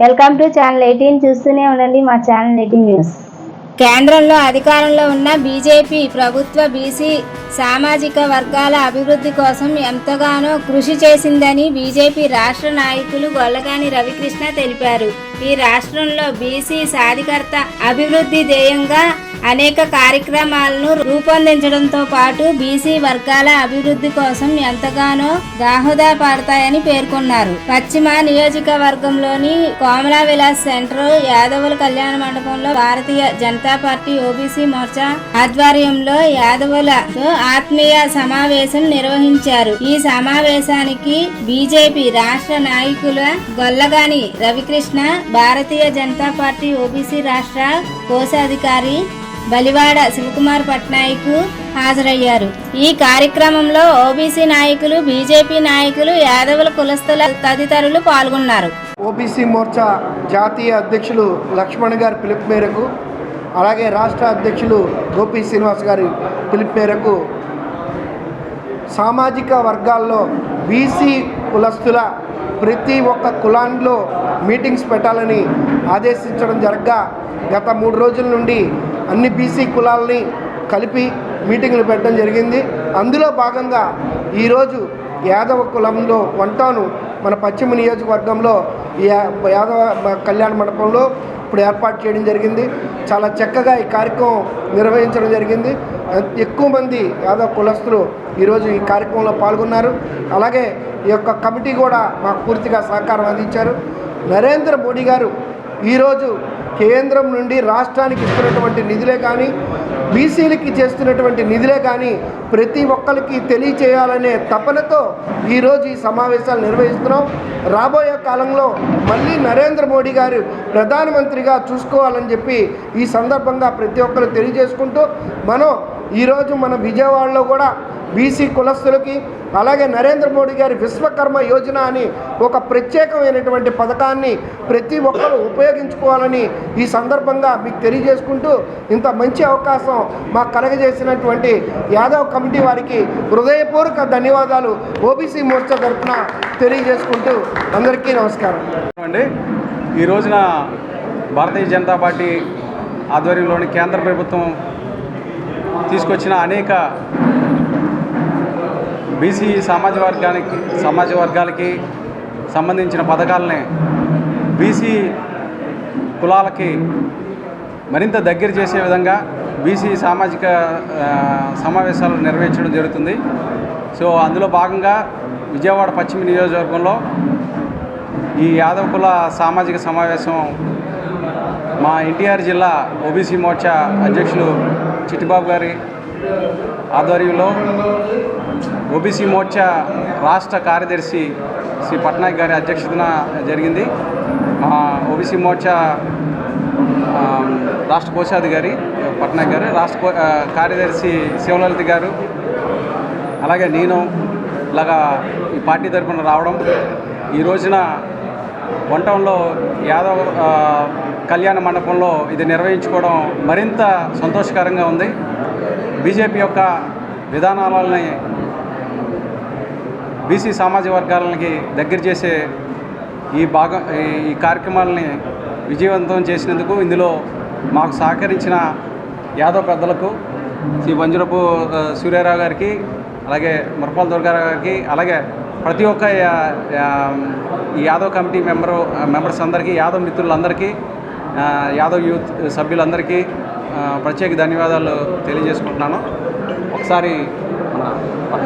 Welcome to channel eighteen చూస్తూనే ఉండండి మా ఛానల్ ఎయిటీన్ న్యూస్ కేంద్రంలో అధికారంలో ఉన్న బీజేపీ ప్రభుత్వ బీసీ సామాజిక వర్గాల అభివృద్ధి కోసం ఎంతగానో కృషి చేసిందని బీజేపీ రాష్ట్ర నాయకులు గొల్లగాని రవికృష్ణ తెలిపారు. ఈ రాష్ట్రంలో బీసీ సాధికారత అభివృద్ధి ధ్యేయంగా అనేక కార్యక్రమాలను రూపొందించడంతో పాటు బీసీ వర్గాల అభివృద్ధి కోసం ఎంతగానో దాహోదా పడతాయని పేర్కొన్నారు. పశ్చిమ నియోజకవర్గంలోని కోమలా విలాస్ సెంటర్ యాదవుల కళ్యాణ మండపంలో భారతీయ జనతా పార్టీ ఓబీసీ మోర్చా ఆధ్వర్యంలో యాదవులతో ఆత్మీయ సమావేశం నిర్వహించారు. ఈ సమావేశానికి బీజేపీ రాష్ట్ర నాయకుల గొల్లగాని రవికృష్ణ భారతీయ జనతా పార్టీ ఓబీసీ రాష్ట్ర కోశాధికారి బలివాడ శివకుమార్ పట్నాయక్ హాజరయ్యారు. ఈ కార్యక్రమంలో ఓబీసీ నాయకులు బీజేపీ నాయకులు యాదవుల కులస్తుల తదితరులు పాల్గొన్నారు. ఓబీసీ మోర్చా జాతీయ అధ్యక్షులు లక్ష్మణ్ గారి పిలుపు మేరకు అలాగే రాష్ట్ర అధ్యక్షులు గోపి శ్రీనివాస్ గారి పిలుపు మేరకు సామాజిక వర్గాల్లో బీసీ కులస్తుల ప్రతి ఒక్క కులాల్లో మీటింగ్స్ పెట్టాలని ఆదేశించడం జరగ్గా. గత మూడు రోజుల నుండి అన్ని బీసీ కులాలని కలిపి మీటింగ్లు పెట్టడం జరిగింది. అందులో భాగంగా ఈరోజు యాదవ కులంలో వంటాను మన పశ్చిమ నియోజకవర్గంలో ఈ యా- యాదవ కళ్యాణ మండపంలో ఇప్పుడు ఏర్పాటు చేయడం జరిగింది. చాలా చక్కగా ఈ కార్యక్రమం నిర్వహించడం జరిగింది. ఎక్కువ మంది యాదవ కులస్తులు ఈరోజు ఈ కార్యక్రమంలో పాల్గొన్నారు. అలాగే ఈ యొక్క కమిటీ కూడా మాకు పూర్తిగా సహకారం అందించారు. నరేంద్ర మోడీ గారు ఈరోజు కేంద్రం నుండి రాష్ట్రానికి ఇస్తున్నటువంటి నిధులే కానీ బీసీలకి చేస్తున్నటువంటి నిధులే కానీ ప్రతి ఒక్కరికి తెలియచేయాలనే తపనతో ఈరోజు ఈ సమావేశాలు నిర్వహిస్తున్నాం. రాబోయే కాలంలో మళ్ళీ నరేంద్ర మోడీ గారు ప్రధానమంత్రిగా చూసుకోవాలని చెప్పి ఈ సందర్భంగా ప్రతి ఒక్కరు తెలియజేసుకుంటూ మనం ఈరోజు మన విజయవాడలో కూడా బీసీ కులస్తులకి అలాగే నరేంద్ర మోడీ గారి విశ్వకర్మ యోజన అని ఒక ప్రత్యేకమైనటువంటి పథకాన్ని ప్రతి ఒక్కరూ ఉపయోగించుకోవాలని ఈ సందర్భంగా మీకు తెలియజేసుకుంటూ ఇంత మంచి అవకాశం మాకు కలగజేసినటువంటి యాదవ్ కమిటీ వారికి హృదయపూర్వక ధన్యవాదాలు ఓబీసీ మోర్చా తరఫున తెలియజేసుకుంటూ అందరికీ నమస్కారం. అండి ఈ రోజున భారతీయ జనతా పార్టీ ఆధ్వర్యంలోని కేంద్ర ప్రభుత్వం తీసుకొచ్చిన అనేక బీసీ సమాజ వర్గానికి సమాజ వర్గాలకి సంబంధించిన పథకాలని బీసీ కులాలకి మరింత దగ్గర చేసే విధంగా బీసీ సామాజిక సమావేశాలు నిర్వహించడం జరుగుతుంది. సో అందులో భాగంగా విజయవాడ పశ్చిమ నియోజకవర్గంలో ఈ యాదవ కుల సామాజిక సమావేశం మా ఎన్టీఆర్ జిల్లా ఓబీసీ మోర్చా అధ్యక్షులు చిట్టిబాబు గారి ఆధ్వర్యంలో ఓబీసీ మోర్చా రాష్ట్ర కార్యదర్శి శ్రీ పట్నాయక్ గారి అధ్యక్షతన జరిగింది. మా ఓబీసీ మోర్చా ఆ, రాష్ట్ర కోశాధికారి పట్నాయక్ గారు రాష్ట్ర కార్యదర్శి శివలలిత గారు అలాగే నేను ఇలాగా ఈ పార్టీ తరఫున రావడం. ఈ రోజున వంటంలో యాదవ్ కళ్యాణ మండపంలో ఇది నిర్వహించుకోవడం మరింత సంతోషకరంగా ఉంది. బీజేపీ యొక్క విధానాలని బీసీ సామాజిక వర్గాలకి దగ్గర చేసే ఈ భాగం ఈ- ఈ కార్యక్రమాలని విజయవంతం చేసినందుకు ఇందులో మాకు సహకరించిన యాదవ్ పెద్దలకు శ్రీ వంజరపు సూర్యారావు గారికి అలాగే మురపాల దుర్గారావు గారికి అలాగే ప్రతి ఒక్క ఈ యాదవ్ కమిటీ మెంబరు మెంబర్స్ అందరికీ యాదవ్ మిత్రులందరికీ యాదవ్ యూత్ సభ్యులందరికీ ప్రత్యేక ధన్యవాదాలు తెలియజేసుకుంటున్నాను. ఒకసారి మన